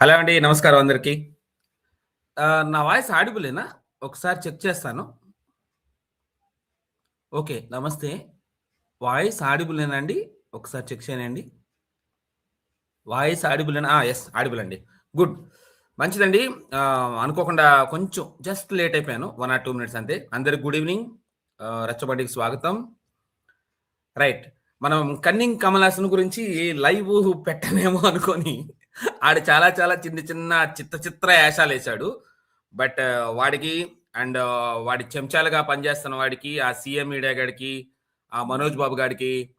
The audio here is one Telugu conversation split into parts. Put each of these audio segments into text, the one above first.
హలో అండి నమస్కారం అందరికి. నా వాయిస్ ఆడిబులేనా? ఒకసారి చెక్ చేస్తాను. ఓకే నమస్తే. వాయిస్ ఆడిబులేనా అండి? ఒకసారి చెక్ చేయండి. వాయిస్ ఆడిబులేనా? ఎస్ ఆడిబుల్ అండి. గుడ్. మంచిదండి. అనుకోకుండా కొంచెం జస్ట్ లేట్ అయిపోయాను. వన్ ఆర్ టూ మినిట్స్ అంతే. అందరికి గుడ్ ఈవినింగ్. రచ్చబండికి స్వాగతం. రైట్. మనం కన్నింగ్ కమలాసన్ గురించి లైవ్ పెట్టనేమో అనుకొని ఆడు చాలా చాలా చిన్న చిన్న చిత్త చిత్ర యాశాలు వేశాడు. బట్ వాడికి అండ్ వాడి చెంచాలుగా పనిచేస్తున్న వాడికి ఆ సీఎం మీడియా గాడికి ఆ మనోజ్ బాబు గాడికి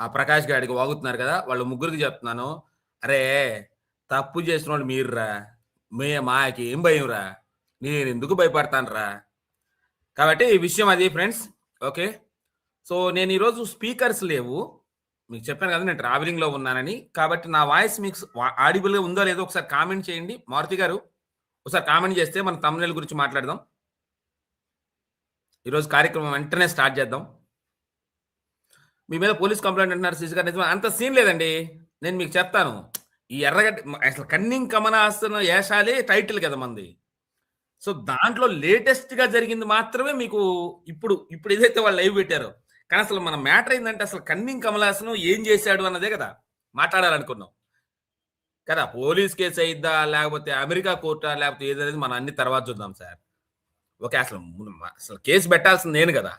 ఆ ప్రకాష్ గాడికి వాగుతున్నారు కదా వాళ్ళు ముగ్గురికి చెప్తున్నాను అరే తప్పు చేసిన వాళ్ళు మీరురా. మే మాకి ఏం భయం రా? నేను ఎందుకు భయపడతాను రా? కాబట్టి ఈ విషయం అది ఫ్రెండ్స్. ఓకే? సో నేను ఈరోజు స్పీకర్స్ లేవు. మీకు చెప్పాను కదా నేను ట్రావెలింగ్లో ఉన్నానని. కాబట్టి నా వాయిస్ మీకు ఆడిబుల్గా ఉందో లేదో ఒకసారి కామెంట్ చేయండి. మారుతి గారు ఒకసారి కామెంట్ చేస్తే మన తమిళ గురించి మాట్లాడదాం. ఈరోజు కార్యక్రమం వెంటనే స్టార్ట్ చేద్దాం. మీ మీద పోలీస్ కంప్లైంట్ అంటున్నారు సీసీ గారు. నిజమే అంత సీన్ లేదండి. నేను మీకు చెప్తాను. ఈ ఎర్రగడ్డ అసలు కన్నింగ్ కమనాస్తున్న వేషాలే టైటిల్ కదా మంది. సో దాంట్లో లేటెస్ట్గా జరిగింది మాత్రమే మీకు ఇప్పుడు ఇప్పుడు ఏదైతే వాళ్ళు లైవ్ పెట్టారో. కానీ అసలు మన మ్యాటర్ ఏంటంటే అసలు కన్నింగ్ కమలాసనం ఏం చేశాడు అన్నదే కదా మాట్లాడాలనుకున్నాం. కదా పోలీస్ కేసు అయిద్దా లేకపోతే అమెరికా కోర్టా లేకపోతే ఏదనేది మనం అన్ని తర్వాత చూద్దాం సార్. ఓకే అసలు అసలు కేసు పెట్టాల్సింది నేను కదా.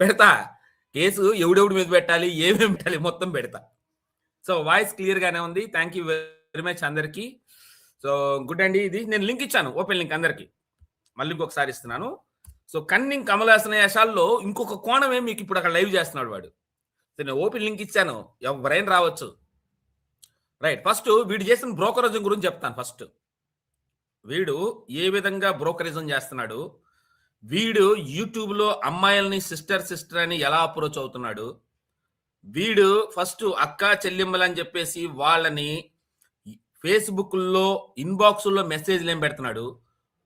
పెడతా. కేసు ఎవడెవడి మీద పెట్టాలి ఏమేమి పెట్టాలి మొత్తం పెడతా. సో వాయిస్ క్లియర్ గానే ఉంది. థ్యాంక్ యూ వెరీ మచ్ అందరికి. సో గుడ్ అండి ఇది. నేను లింక్ ఇచ్చాను. ఓపెన్ లింక్ అందరికి. మళ్ళీ ఇంకొకసారి ఇస్తున్నాను. సో కన్నింగ్ కమలాసన యశాల్లో ఇంకొక కోణమే మీకు ఇప్పుడు అక్కడ లైవ్ చేస్తున్నాడు వాడు. నేను ఓపెన్ లింక్ ఇచ్చాను. ఎవరైనా రావచ్చు. రైట్ ఫస్ట్ వీడు చేసిన బ్రోకరేజం గురించి చెప్తాను ఫస్ట్. వీడు ఏ విధంగా బ్రోకరేజం చేస్తున్నాడు? వీడు యూట్యూబ్లో అమ్మాయిల్ని సిస్టర్ సిస్టర్ అని ఎలా అప్రోచ్ అవుతున్నాడు? వీడు ఫస్ట్ అక్క చెల్లెమ్మలు అని చెప్పేసి వాళ్ళని ఫేస్బుక్లో ఇన్బాక్స్లో మెసేజ్లు ఏం పెడుతున్నాడు?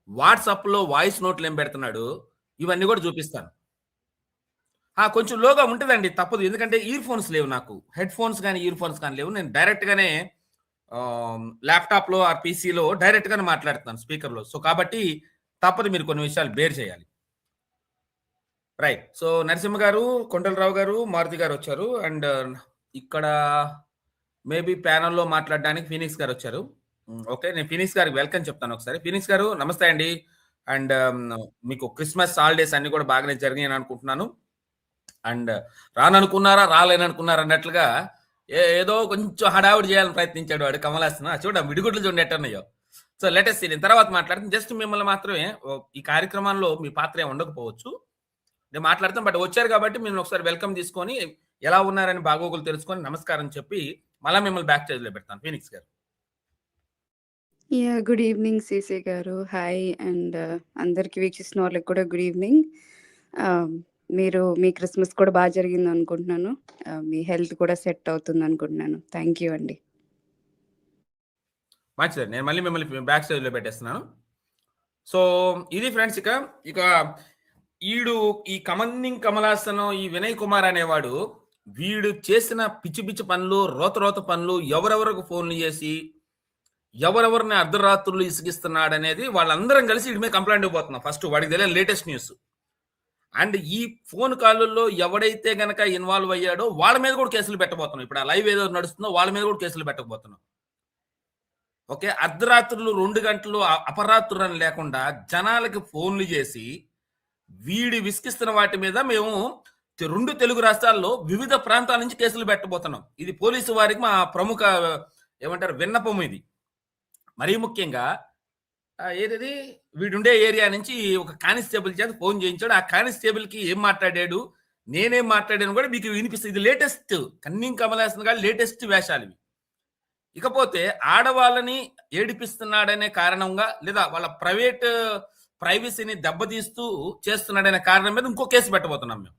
వాట్సాప్లో వాయిస్ నోట్లు ఏం పెడుతున్నాడు? ఇవన్నీ కూడా చూపిస్తాను. కొంచెం లోగా ఉంటుందండి తప్పదు. ఎందుకంటే ఇయర్ ఫోన్స్ లేవు నాకు. హెడ్ ఫోన్స్ కానీ ఇయర్ ఫోన్స్ కానీ లేవు. నేను డైరెక్ట్ గానే ల్యాప్టాప్లో ఆ పీసీలో డైరెక్ట్ గానే మాట్లాడుతున్నాను స్పీకర్లో సో కాబట్టి తప్పదు మీరు కొన్ని విషయాలు బేర్ చేయాలి. రైట్ సో నరసింహ గారు కొండలరావు గారు మారుతి గారు వచ్చారు. అండ్ ఇక్కడ మేబీ ప్యానల్లో మాట్లాడడానికి ఫినిక్స్ గారు వచ్చారు. ఓకే. నేను ఫినిక్స్ గారికి వెల్కమ్ చెప్తాను ఒకసారి. ఫినిక్స్ గారు నమస్తే అండి. అండ్ మీకు క్రిస్మస్ హాలిడేస్ అన్ని కూడా బాగానే జరిగాయని అనుకుంటున్నాను. అండ్ రాననుకున్నారా రాలేననుకున్నారా అన్నట్లుగా ఏ- ఏదో కొంచెం హడావుడి చేయాలని ప్రయత్నించాడు వాడు కమలాసన. చూడ విడిగుడ్లు చూడండి ఎట్టన్నాయో. సో లేటెస్ట్ నేను తర్వాత మాట్లాడుతుంది జస్ట్ మిమ్మల్ని మాత్రమే ఈ కార్యక్రమంలో మీ పాత్ర ఏమి ఉండకపోవచ్చు. నేను మాట్లాడతాం బట్ వచ్చారు కాబట్టి మిమ్మల్ని ఒకసారి వెల్కమ్ తీసుకొని ఎలా ఉన్నారని బాగోగులు తెలుసుకొని నమస్కారం చెప్పి మళ్ళీ మిమ్మల్ని బ్యాక్ స్టేజ్లో పెడతాను. Phoenix garu. Yeah good evening CC garu. Hi and uh, అందరికి వీక్షిస్తున్న వాళ్ళకి కూడా గుడ్ ఈవినింగ్ um, మీరు మీ క్రిస్మస్ కూడా బాగా జరిగింది అనుకుంటున్నాను uh, మీ హెల్త్ కూడా సెట్ అవుతుంది అనుకుంటున్నాను థ్యాంక్ యూ అండి. మంచిది నేను మళ్ళీ మిమ్మల్ని బ్యాక్ స్టేజ్లో పెట్టేస్తున్నాను. సో ఇది ఫ్రెండ్స్ ఇక ఇక ఈడు ఈ కమన్నింగ్ కమలాసనం ఈ వినయ్ కుమార్ అనేవాడు వీడు చేసిన పిచ్చి పిచ్చి పనులు రోత రోత పనులు ఎవరెవరికి ఫోన్లు చేసి ఎవరెవరిని అర్ధరాత్రులు ఇసుగిస్తున్నాడు అనేది వాళ్ళందరం కలిసి వీడి మీద కంప్లైంట్ ఇవ్వబోతున్నాం. ఫస్ట్ వాడికి తెలియదు లేటెస్ట్ న్యూస్ అండ్ ఈ ఫోన్ కాల్లో ఎవడైతే గనక ఇన్వాల్వ్ అయ్యాడో వాళ్ళ మీద కూడా కేసులు పెట్టబోతున్నాం. ఇప్పుడు ఆ లైవ్ ఏదో నడుస్తుందో వాళ్ళ మీద కూడా కేసులు పెట్టకపోతున్నాం ఓకే అర్ధరాత్రులు రెండు గంటలు అ- అపరాత్రులు అని లేకుండా జనాలకి ఫోన్లు చేసి వీడి విసిగిస్తున్న వాటి మీద మేము రెండు తెలుగు రాష్ట్రాల్లో వివిధ ప్రాంతాల నుంచి కేసులు పెట్టబోతున్నాం. ఇది పోలీసు వారికి మా ప్రముఖ ఏమంటారు విన్నపం ఇది. మరీ ముఖ్యంగా ఏది ఏదది? వీడుండే ఏరియా నుంచి ఒక కానిస్టేబుల్ చేత ఫోన్ చేయించాడు. ఆ కానిస్టేబుల్కి ఏం మాట్లాడాడు? నేనేం మాట్లాడాను కూడా మీకు వినిపిస్తుంది. ఇది లేటెస్ట్ కన్నింగ్ కమలాసన్ గారు లేటెస్ట్ వేషాలు ఇవి. ఇకపోతే ఆడవాళ్ళని ఏడిపిస్తున్నాడనే కారణంగా లేదా వాళ్ళ ప్రైవేట్ ప్రైవసీని దెబ్బతీస్తూ చేస్తున్నాడనే కారణం మీద ఇంకో కేసు పెట్టబోతున్నాం మేము.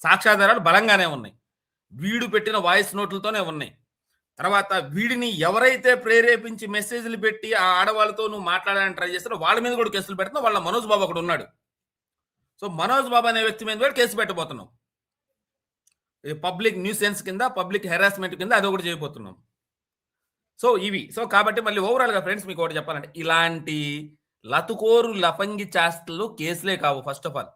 సాక్ష్యాధారాలు బలంగానే ఉన్నాయి. వీడు పెట్టిన వాయిస్ నోట్లతోనే ఉన్నాయి. తర్వాత వీడిని ఎవరైతే ప్రేరేపించి మెసేజ్లు పెట్టి ఆ ఆడవాళ్ళతో నువ్వు మాట్లాడాలని ట్రై చేస్తారో వాళ్ళ మీద కూడా కేసులు పెడుతున్నావు. వాళ్ళ మనోజ్ బాబు ఒకడు ఉన్నాడు. సో మనోజ్ బాబు అనే వ్యక్తి మీద కూడా కేసు పెట్టబోతున్నాం. పబ్లిక్ న్యూసెన్స్ కింద పబ్లిక్ హెరాస్మెంట్ కింద అది ఒకటి చేయబోతున్నాం. సో ఇవి. సో కాబట్టి మళ్ళీ ఓవరాల్గా ఫ్రెండ్స్ మీకు ఒకటి చెప్పాలంటే ఇలాంటి లతుకోరు లఫంగి చేస్తలు కేసులే కావు ఫస్ట్ ఆఫ్ ఆల్.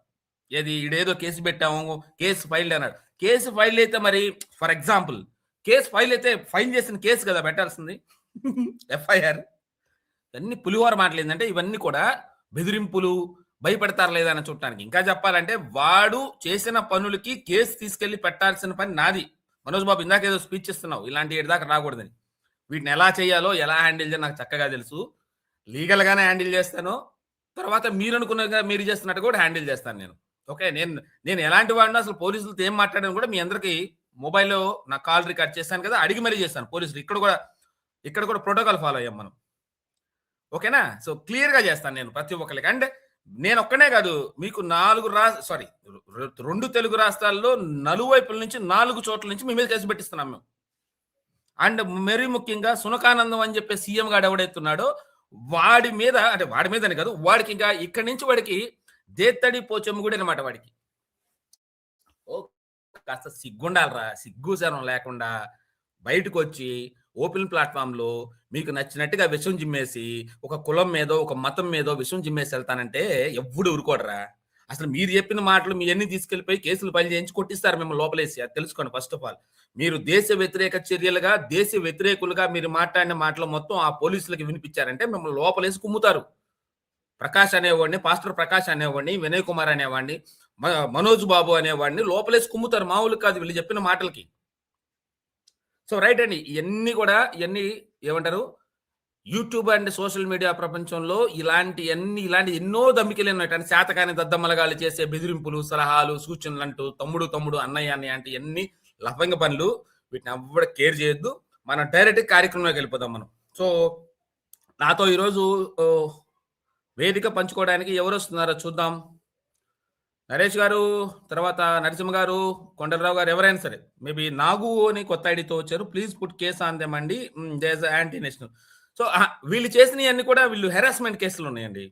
ఏది ఇడేదో కేసు పెట్టాము కేసు ఫైల్ అన్నాడు. కేసు ఫైల్ అయితే మరి ఫర్ ఎగ్జాంపుల్ కేసు ఫైల్ అయితే ఫైల్ చేసిన కేసు కదా పెట్టాల్సింది. ఎఫ్ఐఆర్. ఇవన్నీ పులిహోర మాటలు ఏంటంటే ఇవన్నీ కూడా బెదిరింపులు భయపెడతారు లేదా అని చూడటానికి. ఇంకా చెప్పాలంటే వాడు చేసిన పనులకి కేసు తీసుకెళ్ళి పెట్టాల్సిన పని నాది. మనోజ్ బాబు ఇందాక ఏదో స్పీచ్ ఇస్తున్నావు ఇలాంటి ఏడు దాకా రాకూడదని. వీటిని ఎలా చేయాలో ఎలా హ్యాండిల్ చేయాలో నాకు చక్కగా తెలుసు. లీగల్గానే హ్యాండిల్ చేస్తాను. తర్వాత మీరు అనుకున్నగా మీరు చేస్తున్నట్టు కూడా హ్యాండిల్ చేస్తాను నేను. ఓకే నేను నేను ఎలాంటి వాడిని అసలు పోలీసులతో ఏం మాట్లాడాను కూడా మీ అందరికీ మొబైల్లో నా కాల్ రికార్డ్ చేస్తాను కదా అడిగి మరీ చేస్తాను. పోలీసులు ఇక్కడ కూడా ఇక్కడ కూడా ప్రోటోకాల్ ఫాలో అయ్యాం మనం. ఓకేనా? సో క్లియర్గా చేస్తాను నేను ప్రతి ఒక్కరికి అండ్ నేను ఒక్కనే కాదు మీకు నాలుగు రా సారీ రెండు తెలుగు రాష్ట్రాల్లో నలువైపుల నుంచి నాలుగు చోట్ల నుంచి మీ మీద కేసు పెట్టిస్తున్నాం మేము. అండ్ మరీ ముఖ్యంగా సునకానందం అని చెప్పే సీఎం గాడు ఎవడైతున్నాడో వాడి మీద అంటే వాడి మీదనే కాదు వాడికి ఇంకా ఇక్కడి నుంచి వాడికి దేత్తడి పోచెమ్ముగుడి అనమాట వాడికి. కాస్త సిగ్గుండాలరా. సిగ్గు శరం లేకుండా బయటకు వచ్చి ఓపెన్ ప్లాట్ఫామ్లో మీకు నచ్చినట్టుగా విషం జిమ్మేసి ఒక కులం మీదో ఒక మతం మీదో విషం జిమ్మేసి వెళ్తానంటే ఎవ్వడు ఊరుకోడరా. అసలు మీరు చెప్పిన మాటలు మీ అన్ని తీసుకెళ్ళిపోయి కేసులు ఫైల్ చేయించి కొట్టిస్తారు మిమ్మల్ని లోపలేసి. అది తెలుసుకోండి ఫస్ట్ ఆఫ్ ఆల్. మీరు దేశ వ్యతిరేక చర్యలుగా దేశ వ్యతిరేకులుగా మీరు మాట్లాడిన మాటలు మొత్తం ఆ పోలీసులకు వినిపించారంటే మిమ్మల్ని లోపలేసి కుమ్ముతారు. ప్రకాష్ అనేవాడిని పాస్టర్ ప్రకాష్ అనేవాడిని వినయ్ కుమార్ అనేవాడిని మనోజ్ బాబు అనేవాడిని లోపలేసి కుమ్ముతారు మామూలు కాదు వీళ్ళు చెప్పిన మాటలకి. సో రైట్ అండి. ఇవన్నీ కూడా ఇవన్నీ ఏమంటారు? యూట్యూబ్ అండ్ సోషల్ మీడియా ప్రపంచంలో ఇలాంటి అన్ని ఇలాంటి ఎన్నో దమ్మికలు ఉన్నాయి శాతకాని దద్దమ్మలగాలు చేసే బెదిరింపులు సలహాలు సూచనలు అంటూ తమ్ముడు తమ్ముడు అన్నయ్య అన్నయ్య అంటే ఇవన్నీ లఫంగ పనులు వీటిని ఎవ్వడ కేర్ చేయొద్దు. మనం డైరెక్ట్ కార్యక్రమంలోకి వెళ్ళిపోదాం మనం. సో నాతో ఈరోజు వేదిక పంచుకోవడానికి ఎవరు వస్తున్నారో చూద్దాం. నరేష్ గారు తర్వాత నరసింహ గారు కొండలరావు గారు ఎవరైనా సరే మేబీ నాగు అని కొత్త ఐడితో వచ్చారు. Please put case on them అండి. యాంటీ నేషనల్ సో వీళ్ళు చేసినవి అన్ని కూడా వీళ్ళు హెరాస్మెంట్ కేసులు ఉన్నాయండి.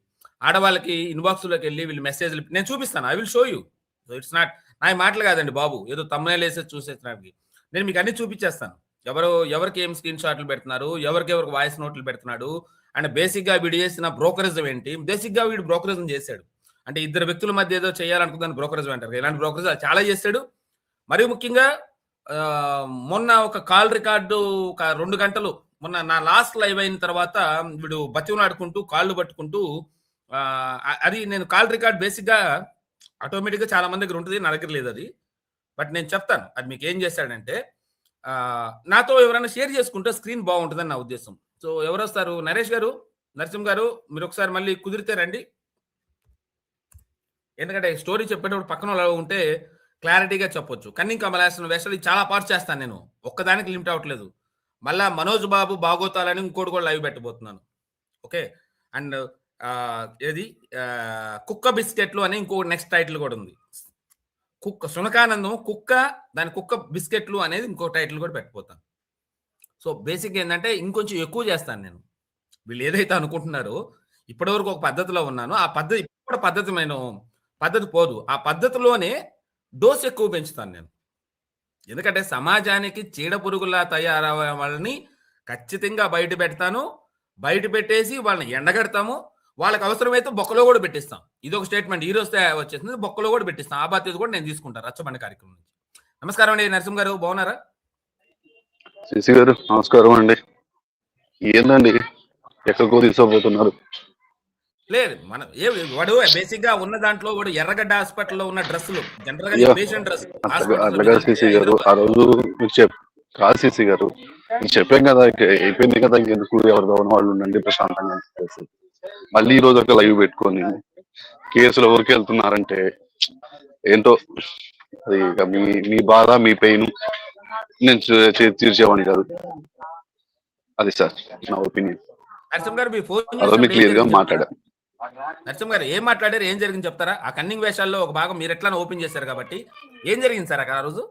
ఆడవాళ్ళకి ఇన్బాక్స్లోకి వెళ్ళి వీళ్ళు మెసేజ్లు నేను చూపిస్తాను. I will show you so it's not నా మాటలు కాదండి బాబు. ఏదో తమ్మనే వేసేసి చూసేసినానికి నేను మీకు అన్ని చూపించేస్తాను. ఎవరు ఎవరికి ఏం స్క్రీన్ షాట్లు పెడుతున్నారు ఎవరికి ఎవరికి వాయిస్ నోట్లు పెడుతున్నాడు అండ్ బేసిక్గా వీడు చేసిన బ్రోకరిజం ఏంటి? బేసిక్గా వీడు బ్రోకరిజం చేశాడు. అంటే ఇద్దరు వ్యక్తుల మధ్య ఏదో చేయాలనుకుందని బ్రోకరేజ్ అంటారు. ఇలాంటి బ్రోకరేజ్ చాలా చేస్తాడు. మరియు ముఖ్యంగా మొన్న ఒక కాల్ రికార్డు ఒక రెండు గంటలు మొన్న నా లాస్ట్ లైవ్ అయిన తర్వాత వీడు బతిమలాడుకుంటూ కాళ్ళు పట్టుకుంటూ అది నేను కాల్ రికార్డ్ బేసిక్గా ఆటోమేటిక్గా చాలా మంది దగ్గర ఉంటుంది నా దగ్గర లేదు అది. బట్ నేను చెప్తాను అది మీకు ఏం చేశాడంటే నాతో ఎవరైనా షేర్ చేసుకుంటే స్క్రీన్ బాగుంటుందని నా ఉద్దేశం. సో ఎవరు వస్తారు? నరేష్ గారు నరసింహ్ గారు మీరు ఒకసారి మళ్ళీ కుదిరితే రండి. ఎందుకంటే స్టోరీ చెప్పేటప్పుడు పక్కన వాళ్ళు ఉంటే క్లారిటీగా చెప్పొచ్చు. కన్నింగ్ కమలాసన్ వేషాలు చాలా పార్ట్ చేస్తాను నేను. ఒక్కదానికి లిమిట్ అవ్వట్లేదు. మళ్ళా మనోజ్ బాబు బాగోతాలని ఇంకోటి కూడా లైవ్ పెట్టబోతున్నాను. ఓకే? అండ్ ఏది? కుక్క బిస్కెట్లు అని ఇంకో నెక్స్ట్ టైటిల్ కూడా ఉంది. కుక్క సునకానందం కుక్క దాని కుక్క బిస్కెట్లు అనేది ఇంకో టైటిల్ కూడా పెట్టిపోతాను సో బేసిక్ ఏంటంటే ఇంకొంచెం ఎక్కువ చేస్తాను నేను. వీళ్ళు ఏదైతే అనుకుంటున్నారో ఇప్పటివరకు ఒక పద్ధతిలో ఉన్నాను. ఆ పద్ధతి ఇప్పుడు పద్ధతి నేను పద్ధతి పోదు. ఆ పద్ధతిలోనే డోస్ ఎక్కువ పెంచుతాను నేను. ఎందుకంటే సమాజానికి చీడ పురుగులా తయారయ్యే వాళ్ళని ఖచ్చితంగా బయట పెడతాను. బయట పెట్టేసి వాళ్ళని ఎండగడతాము. వాళ్ళకి అవసరమైతే బొక్కలో కూడా పెట్టిస్తాం. ఇది ఒక స్టేట్మెంట్. ఈ రోజు వచ్చేసింది. బొక్కలో కూడా పెట్టిస్తాం. ఆ బాధ్యత కూడా నేను తీసుకుంటాను రచ్చబండి కార్యక్రమం నుంచి. నమస్కారం అండి. నరసింహ గారు బాగున్నారా? శశి గారు నమస్కారం అండి. ఏందండి? ఎక్కడికో తీసుకోబోతున్నారు లేదు మన ఏ వాడు బేసిక్గా ఉన్న దాంట్లో వాడు ఎర్రగడ్డ హాస్పిటల్లో ఉన్న డ్రెస్సులు జనరల్గా. పేషెంట్ డ్రెస్ గారు ఆ రోజు శశి గారు చెప్పాం కదా అయిపోయింది కదా ఇంకెందుకు ఎవరిదో ఉన్న వాళ్ళు ఉండండి ప్రశాంతంగా చెప్పేసి. మళ్ళీ ఈ రోజు ఒక లైవ్ పెట్టుకొని కేసులు ఎవరికి వెళ్తున్నారంటే ఏంటో అది ఇక మీ మీ బాధ మీ పెయిన్ నేను తీర్చేవాడిని కాదు అది సార్ నా ఒపీనియన్ నరసింహ గారు మీ ఫోన్ అదో మీకు క్లియర్గా మాట్లాడా నరసింహ గారు ఏం మాట్లాడారు ఏం జరిగింది చెప్తారా? ఆ కన్నింగ్ వేషాల్లో ఒక భాగం మీరు ఎట్లా ఓపెన్ చేశారు కాబట్టి ఏం జరిగింది సార్ అక్కడ ఆ రోజు?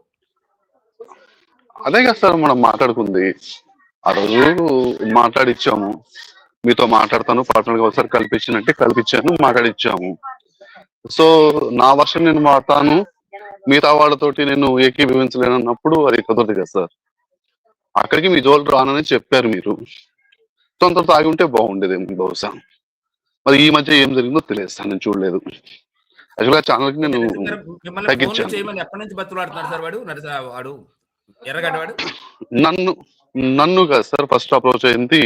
అదే కదా సార్ మనం మాట్లాడుకుంది. ఆ రోజు మాట్లాడిచ్చాము. మీతో మాట్లాడతాను పర్సనల్గా ఒకసారి కల్పించినట్టే కల్పించాను మాట్లాడిచ్చాము. సో నా వర్షం నేను మాట్లాడతాను మిగతా వాళ్ళతోటి నేను ఏకీభవించలేను అన్నప్పుడు అది కుదరదు కదా సార్. అక్కడికి మీ జోలు రానని చెప్పారు మీరు. సొంత తాగి ఉంటే బాగుండేది బహుశా. మరి ఈ మధ్య ఏం జరిగిందో తెలియదు సార్ నేను చూడలేదు. యాక్చువల్గా ఛానల్కి నేను తగ్గించాను. నన్ను నన్ను కాదు సార్ ఫస్ట్ అప్రోచ్ అయింది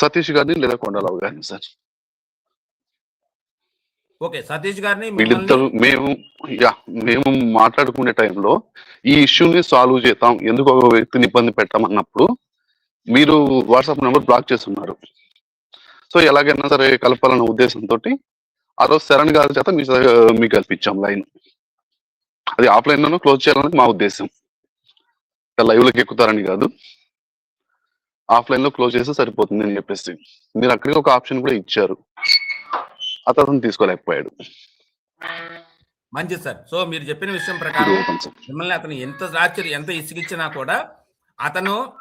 సతీష్ గారిని లేదా కొండలరావు గారిని సార్. ఓకే సతీష్ గారిని వీళ్ళిద్దరు మేము యా మేము మాట్లాడుకునే టైంలో ఈ ఇష్యూని సాల్వ్ చేద్దాం ఎందుకు ఒక వ్యక్తిని ఇబ్బంది పెట్టామన్నప్పుడు మీరు వాట్సాప్ నెంబర్ బ్లాక్ చేస్తున్నారు. సో ఎలాగైనా సరే కలపాలన్న ఉద్దేశంతో ఆ రోజు శరణ్ గారి చేత మీ మీకు కల్పించాం లైన్. అది ఆఫ్లైన్ లోనూ క్లోజ్ చేయాలని మా ఉద్దేశం. లైవ్లోకి ఎక్కుతారని కాదు. ఆఫ్లైన్లో క్లోజ్ చేస్తే సరిపోతుంది అని చెప్పేసి. మీరు అక్కడికి ఒక ఆప్షన్ కూడా ఇచ్చారు. అతను తీసుకోలేకపోయాడు. మంచిది సార్. సో మీరు చెప్పిన విషయం ప్రకారం మిమ్మల్ని అతను ఎంత రాత్రి ఎంత ఇసిగిచ్చినా కూడా అతను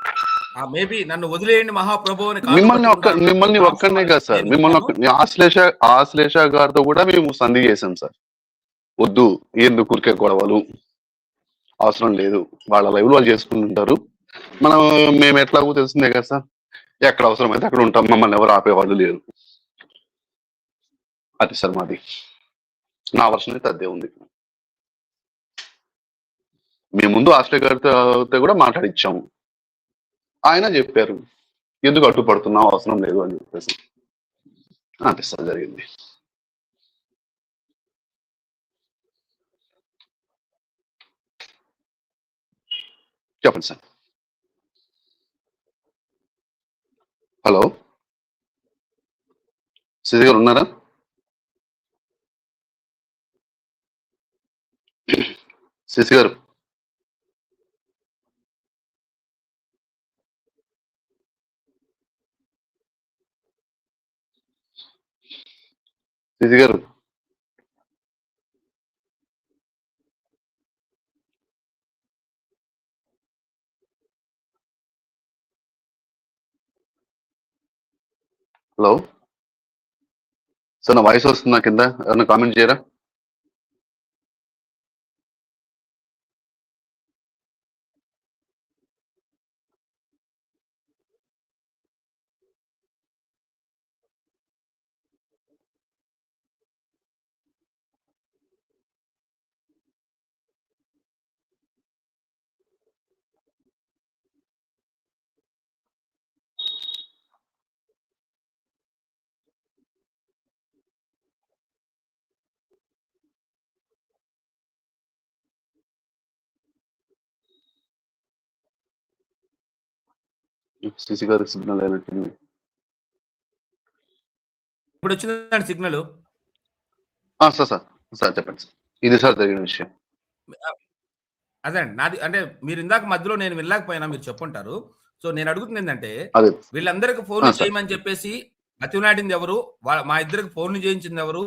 మేబీ నన్ను వదిలేయండి మహాప్రభు అని మిమ్మల్ని ఒక్క. మిమ్మల్ని ఒక్కనే కాదు సార్. మిమ్మల్ని ఒక్క ఆశ్లేష ఆశ్లేష గారితో కూడా మేము సంధి చేసాం సార్. వద్దు ఎందుకు ఊరికే గొడవలు? అవసరం లేదు. వాళ్ళ లైవ్ వాళ్ళు చేసుకుంటుంటారు. మనం మేము ఎట్లాగో తెలిసిందే కదా సార్. ఎక్కడ అవసరమైతే అక్కడ ఉంటాం. మమ్మల్ని ఎవరు ఆపేవాళ్ళు లేరు. అది సార్ మాది. నా వర్షన్ అయితే అదే ఉంది. మేము ముందు ఆశ్రయ గారితో కూడా మాట్లాడిచ్చాము. ఆయన చెప్పారు ఎందుకు అడ్డుపడుతున్నావు అవసరం లేదు అని చెప్పేసి. అంతే సార్ జరిగింది. చెప్పండి సార్. హలో? సిరి గారు ఉన్నారా? సిసి గారు. సిసి గారు హలో సార్ నా వాయిస్ వస్తుందా కింద? ఏమైనా కామెంట్ చేయరా? సిసి గారికి సిగ్నల్ అయినట్టుంది ఇప్పుడు వచ్చిందండి సిగ్నల్ సార్ సార్ సార్ చెప్పండి సార్. ఇది సార్ జరిగిన విషయం. అదే అండి. నాది అంటే మీరు ఇందాక మధ్యలో నేను వెళ్ళకపోయినా మీరు చెప్పుంటారు. సో నేను అడుగుతుంది ఏంటంటే వీళ్ళందరికి సార్. చేయమని చెప్పేసి బతిమలాడింది ఎవరు? వాళ్ళ- మా ఇద్దరికి ఫోన్లు చేయించింది ఎవరు?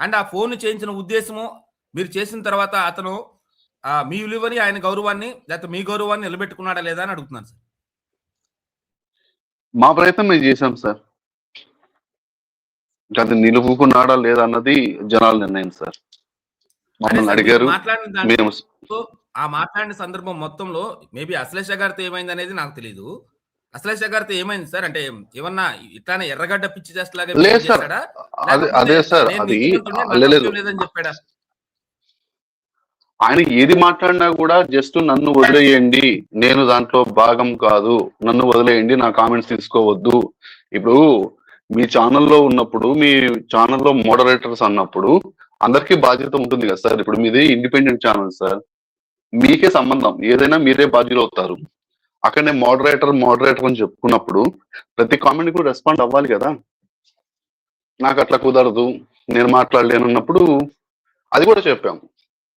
అండ్ ఆ ఫోన్ చేయించిన ఉద్దేశము మీరు చేసిన తర్వాత అతను మీ విలువని ఆయన గౌరవాన్ని లేకపోతే మీ గౌరవాన్ని నిలబెట్టుకున్నాడా లేదా అని అడుగుతున్నాను సార్. మా ప్రయత్నం మేము చేశాం సార్. అది నిలుపుకున్నాడా లేదా అన్నది జనాల నిర్ణయం సార్. మమ్మల్ని అడిగారు. మేము ఆ మాట్లాడిన సందర్భం మొత్తంలో మేబీ అశ్లేష గారితో ఏమైంది అనేది నాకు తెలియదు అశ్లేష గారితో ఏమైంది సార్? అంటే ఏమన్నా ఇట్లానే ఎర్రగడ్డ పిచ్చి చేస్తలాగా లేదు సార్? అదే సార్. అది లేదని చెప్పాడా? ఆయన ఏది మాట్లాడినా కూడా జస్ట్ నన్ను వదిలేయండి నేను దాంట్లో భాగం కాదు. నన్ను వదిలేయండి నా కామెంట్స్ తీసుకోవద్దు. ఇప్పుడు మీ ఛానల్లో ఉన్నప్పుడు మీ ఛానల్లో మోడరేటర్స్ అన్నప్పుడు అందరికీ బాధ్యత ఉంటుంది కదా సార్. ఇప్పుడు మీది ఇండిపెండెంట్ ఛానల్ సార్. మీకే సంబంధం. ఏదైనా మీరే బాధ్యులు అవుతారు. అక్కడనే మోడరేటర్ మోడరేటర్ అని చెప్పుకున్నప్పుడు ప్రతి కామెంట్ కూడా రెస్పాండ్ అవ్వాలి కదా. నాకు అట్లా కుదరదు. నేను మాట్లాడలేనున్నప్పుడు అది కూడా చెప్పాము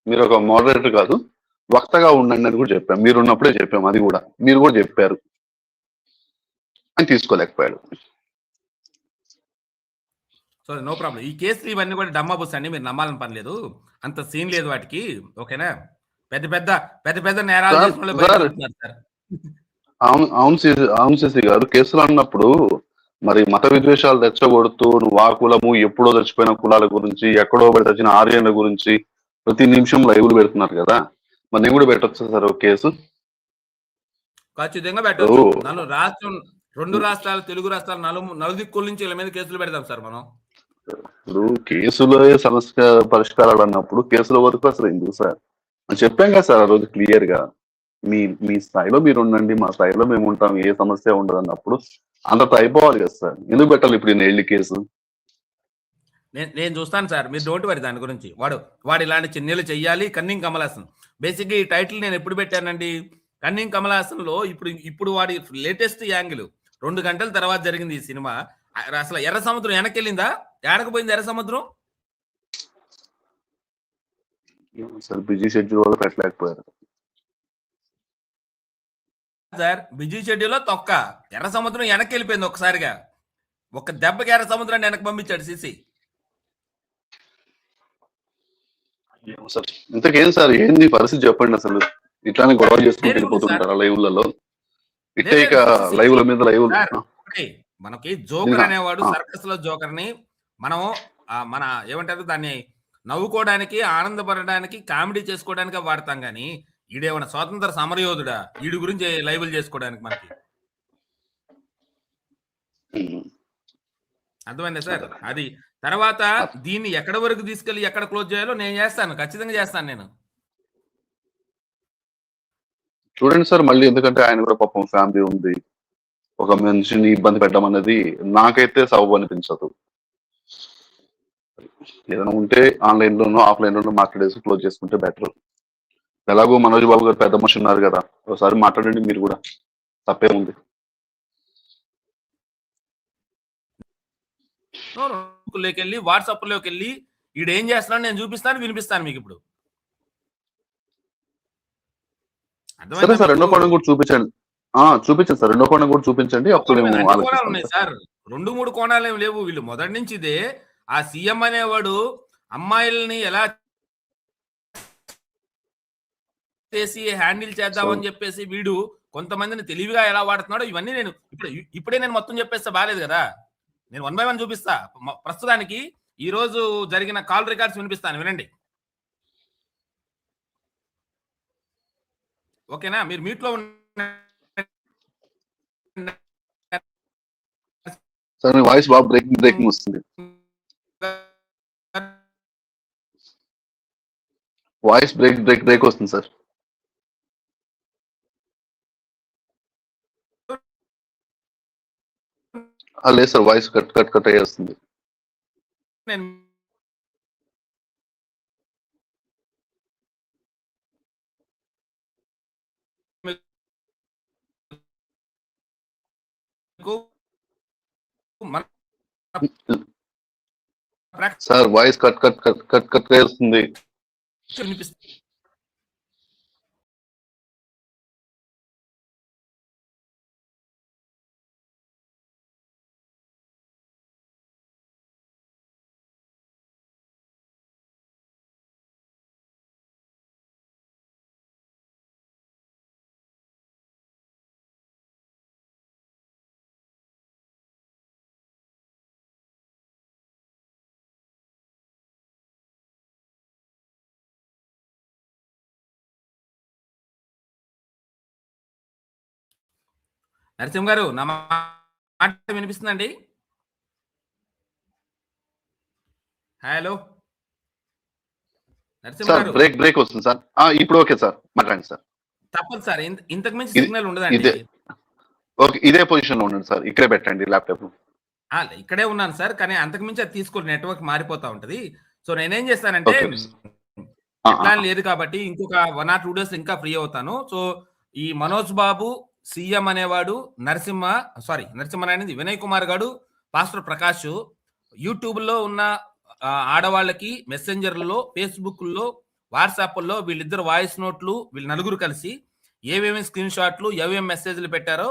మీరు ఒక మోడరేటర్ కాదు వక్తగా ఉండండి అని కూడా చెప్పాం. మీరు ఉన్నప్పుడే చెప్పాం అది కూడా. మీరు కూడా చెప్పారు. అని తీసుకోలేకపోయాడు. సో నో ప్రాబ్లం ఈ కేసులు ఇవన్నీ కూడా డమ్మా బుస్ అండి మీరు నమ్మాలని పని లేదు. అంత సీన్ లేదు వాటికి. ఓకేనా? పెద్ద పెద్ద పెద్ద పెద్ద నేరాలు అవును అవును అవును గారు కేసులు అన్నప్పుడు మరి మత విద్వేషాలు తెచ్చగొడుతూ నువ్వు ఆ కులము ఎప్పుడో చచ్చిపోయిన కులాల గురించి ఎక్కడో పడి చచ్చిన ఆర్యన్ల గురించి ప్రతి నిమిషం లైవ్లు పెడుతున్నారు కదా. మరి నేను కూడా పెట్టొచ్చు సార్? ఒక కేసు. ఖచ్చితంగా పెట్టచ్చు. రాష్ట్రం రెండు రాష్ట్రాలు తెలుగు రాష్ట్రాలు నలు నలుదిక్కుల నుంచి వీళ్ళ మీద కేసులు పెడదాం సార్ మనం. ఇప్పుడు కేసులో సమస్య పరిష్కారాలు అన్నప్పుడు కేసుల వరకు అసలు ఎందుకు సార్? చెప్పాం కదా సార్ ఆ రోజు క్లియర్గా మీ మీ స్థాయిలో మీరు ఉండండి మా స్థాయిలో మేము ఉంటాం ఏ సమస్య ఉండదు అన్నప్పుడు అంత అయిపోవాలి కదా సార్. ఎందుకు పెట్టాలి ఇప్పుడు ఈ నెల్లి కేసు? నేను నేను చూస్తాను సార్ మీరు డోంట్ వరి దాని గురించి. వాడు వాడు ఇలాంటి చిన్నీళ్ళు చెయ్యాలి కన్నింగ్ కమలాసన్. బేసిక్గా ఈ టైటిల్ నేను ఎప్పుడు పెట్టానండి? కన్నింగ్ కమలాసన్లో ఇప్పుడు ఇప్పుడు వాడి లేటెస్ట్ యాంగిల్. రెండు గంటల తర్వాత జరిగింది ఈ సినిమా. అసలు ఎర్ర సముద్రం వెనక్కి వెళ్ళిందా ఏడకపోయింది ఎర్ర సముద్రం? సార్ బిజీ షెడ్యూల్ వల్ల పెట్టలేకపోయారు. సార్ బిజీ షెడ్యూల్లో తొక్క. ఎర్ర సముద్రం వెనక్కి వెళ్ళిపోయింది ఒకసారిగా ఒక దెబ్బకి ఎర్ర సముద్రాన్ని వెనక్కి పంపించాడు సిసి ఏమో సార్. ఇంతకేం సార్? ఏంది పరిస్థితి చెప్పండి అసలు. ఇట్లానే గొడవ చేసుకుంటూ వెళ్ళిపోతుంటారా లైవ్లలో? ఇట్టే ఇక లైవ్ల మీద లైవ్ మనకి జోకర్ అనేవాడు. సర్కస్లో జోకర్ని మనం మన ఏమంటారు దాన్ని నవ్వుకోవడానికి ఆనందపడడానికి కామెడీ చేసుకోవడానికి వాడతాం గాని ఈడేమన్నా స్వాతంత్ర సమరయోధుడా? వీడి గురించి లైవ్లు చేసుకోవడానికి మనకి. అర్థమైందా సార్? అది తర్వాత దీన్ని ఎక్కడ వరకు తీసుకెళ్ళి ఎక్కడ క్లోజ్ చేయాలో నేను చేస్తాను ఖచ్చితంగా చేస్తాను నేను. చూడండి సార్ మళ్ళీ ఎందుకంటే ఆయన కూడా పాపం ఫ్యామిలీ ఉంది. ఒక మనిషిని ఇబ్బంది పెట్టడం అనేది నాకైతే సబబు అనిపించదు. ఏదైనా ఉంటే ఆన్లైన్ లోనో ఆఫ్లైన్ లోనో మాట్లాడేసి క్లోజ్ చేసుకుంటే బెటర్. ఎలాగో మనోజ్ బాబు గారు పెద్ద మనిషి ఉన్నారు కదా ఒకసారి మాట్లాడండి మీరు కూడా. తప్పేముంది లోకి వెళ్ళి వాట్సాప్లోకి వెళ్ళి ఈడు ఏం చేస్తున్నాడు నేను చూపిస్తాను వినిపిస్తాను మీకు ఇప్పుడు. సరే అర్థమైందా సార్ రెండో మీకు? కోణం కూడా చూపించండి. చూపించండి సార్ రెండో కోణం కూడా చూపించండి అప్పుడు ఉన్నాయి సార్. సార్. రెండు మూడు కోణాలు ఏమి లేవు. వీళ్ళు మొదటి నుంచి ఇదే. ఆ సీఎం అనేవాడు అమ్మాయిల్ని ఎలా చేసి హ్యాండిల్ చేద్దామని చెప్పేసి వీడు కొంతమందిని తెలివిగా ఎలా వాడుతున్నాడో ఇవన్నీ నేను ఇప్పుడు ఇప్పుడే నేను మొత్తం చెప్పేస్తే బాగాలేదు కదా. నేను వన్ బై వన్ చూపిస్తా. ప్రస్తుతానికి ఈ రోజు జరిగిన కాల్ రికార్డ్స్ వినిపిస్తాను వినండి. ఓకేనా? మీరు మీట్లో ఉన్న వాయిస్ బాగా బ్రేకింగ్ బ్రేకింగ్ వస్తుంది. వాయిస్ బ్రేక్ బ్రేక్ బ్రేక్ వస్తుంది సార్. లేదు sir voice cut cut cut అయ్యి వస్తుంది నేను మీకు మన practice sir voice cut cut cut cut cut వస్తుంది నరసింహ గారు నా మాట వినిపిస్తుందండి? హలో? సార్ బ్రేక్ బ్రేక్ వస్తుంది సార్. ఇప్పుడు ఓకే సార్. మాట్లాడండి సార్. తప్పదు సార్. ఇంత- ఇంతకు మించి సిగ్నల్ ఉండదండి. ఓకే ఇదే పొజిషన్లో ఉండండి సార్. ఇక్కడే పెట్టండి ల్యాప్టాప్. ఇక్కడే ఉన్నాను సార్ కానీ అంతకు మించి అది తీసుకుని నెట్వర్క్ మారిపోతా ఉంటది. సో నేనేం చేస్తానంటే ప్లాన్ లేదు కాబట్టి ఇంకొక వన్ ఆర్ టూ డేస్ ఇంకా ఫ్రీ అవుతాను. సో ఈ మనోజ్ బాబు సీఎం అనేవాడు నరసింహ సారీ నరసింహ అనేది వినయ్ కుమార్ గారు పాస్టర్ ప్రకాష్. యూట్యూబ్లో ఉన్న ఆడవాళ్ళకి మెసెంజర్లలో ఫేస్బుక్లో వాట్సాప్లో వీళ్ళిద్దరు వాయిస్ నోట్లు వీళ్ళు నలుగురు కలిసి ఏమేమి స్క్రీన్ షాట్లు ఏమేమి మెసేజ్లు పెట్టారో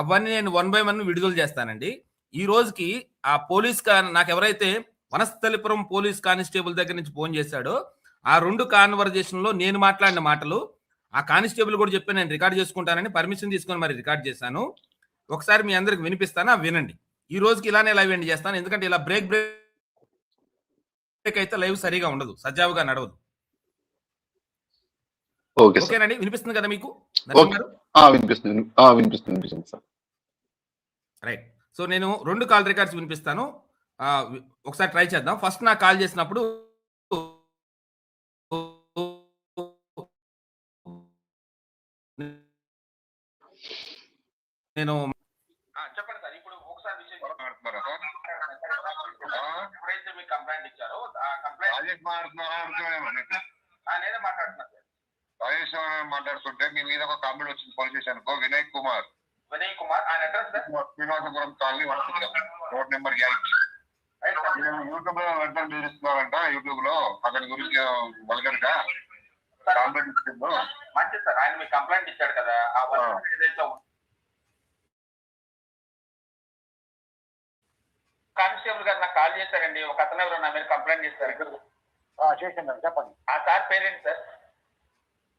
అవన్నీ నేను వన్ బై వన్ విడుదల చేస్తానండి. ఈ రోజుకి ఆ పోలీస్ కా నాకు ఎవరైతే వనస్థలిపురం పోలీస్ కానిస్టేబుల్ దగ్గర నుంచి ఫోన్ చేశాడో ఆ రెండు కాన్వర్జేషన్లో నేను మాట్లాడిన మాటలు ఆ కానిస్టేబుల్ కూడా చెప్పి నేను రికార్డ్ చేసుకుంటానని పర్మిషన్ తీసుకొని మరి రికార్డ్ చేశాను. ఒకసారి మీ అందరికి వినిపిస్తాను? వినండి. ఈ రోజుకి ఇలానే లైవ్ ఎండ్ చేస్తాను. ఎందుకంటే ఇలా బ్రేక్ బ్రేక్ అయితే లైవ్ సరిగా ఉండదు. సజావుగా నడవదు. ఓకేనండి. వినిపిస్తుంది కదా మీకు? రైట్. సో నేను రెండు కాల్ రికార్డ్స్ వినిపిస్తాను. ఒకసారి ట్రై చేద్దాం. ఫస్ట్ నాకు కాల్ చేసినప్పుడు నేను ఆ, చెప్పండి సార్. ఇప్పుడు ఒకసారి విషయం ఎవరైతే మీకు కంప్లైంట్ ఇచ్చారో ఆ కంప్లైంట్ మాట్లాడుతున్నారా. నేనే మాట్లాడుతున్నాను సార్. రాజేష్ మాట్లాడుతుంటే మీ మీద ఒక కంప్లైంట్ వచ్చింది. పోలీస్ స్టేషన్కు వినయ్ కుమార్. వినయ్ కుమార్ ఆయన address sir? Srinivasapuram colony road number eight యూట్యూబ్లో వెంటనే చూపిస్తున్నారంట యూట్యూబ్లో అతని గురించి వల్గర్గా కంప్లైంట్ ఇచ్చిందో మంచిది సార్. ఆయన మీకు కంప్లైంట్ ఇచ్చాడు కదా. ఆ వర్క్ ఏదైతే కానిస్టేబుల్ గారు నాకు కాల్ చేశారండి. ఒక అతను ఎవరు నా మీద కంప్లైంట్ చేశారు. చేసింది చెప్పండి. ఆ సార్ పేరెంట్ సార్?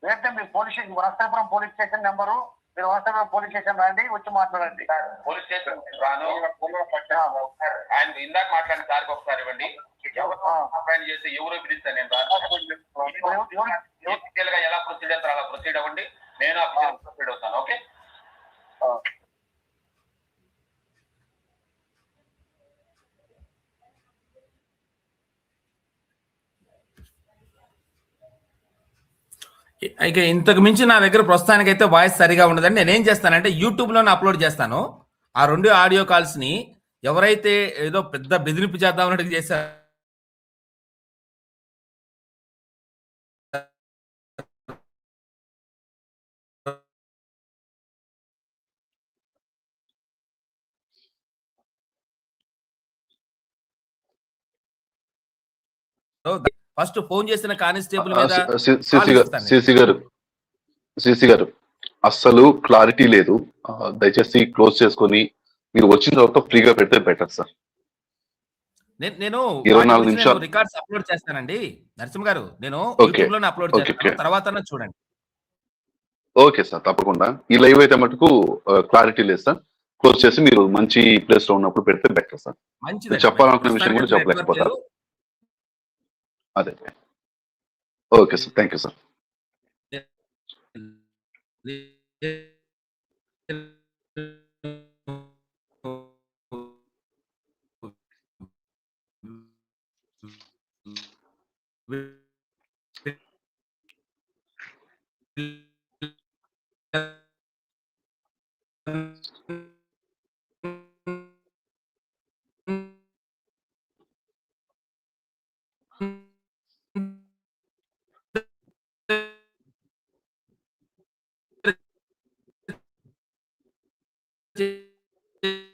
ఏంటంటే మీ police station Vanasthalapuram police station number? మీరు వనస్థలపురం పోలీస్ స్టేషన్ రండి వచ్చి మాట్లాడండి. పోలీస్ స్టేషన్ రాను. ఆయన ఇందాక మాట్లాడిన సార్కి ఒకసారి ఇవ్వండి. కంప్లైంట్ చేసి ఎవరు పిలుస్తారు నేను ఎలా ప్రొసీడ్ అవుతారో అలా ప్రొసీడ్ అవ్వండి. నేను ప్రొసీడ్ అవుతాను. ఓకే? ఇక ఇంతకు మించి నా దగ్గర ప్రస్తుతానికైతే వాయిస్ సరిగా ఉండదండి. నేనేం చేస్తానంటే యూట్యూబ్లోనే అప్లోడ్ చేస్తాను. ఆ రెండు ఆడియో కాల్స్ని ఎవరైతే ఏదో పెద్ద బెదిరింపు చేద్దాం అన్నట్టు చేశారు ఫస్ట్ ఫోన్ చేసిన కానిస్టేబుల్ మీద CC garu CC garu CC garu అస్సలు క్లారిటీ లేదు. దయచేసి క్లోజ్ చేసుకొని మీరు వచ్చిన తర్వాత ఫ్రీగా పెడితే బెటర్ సార్. నేను ఇరవై నాలుగు నిమిషాలు. రికార్డ్స్ అప్లోడ్ చేస్తానండి. నరసింహ గారు నేను Okay. యూట్యూబ్లోనే అప్లోడ్ చేస్తాను. తర్వాత చూడండి. ఓకే సార్ తప్పకుండా. ఈ లైవ్ అయితే మటుకు క్లారిటీ లేదు సార్. క్లోజ్ చేసి మీరు మంచి ప్లేస్లో ఉన్నప్పుడు పెడితే బెటర్ సార్. చెప్పాలనుకున్న విషయం కూడా other. Okay, so thank you, sir. did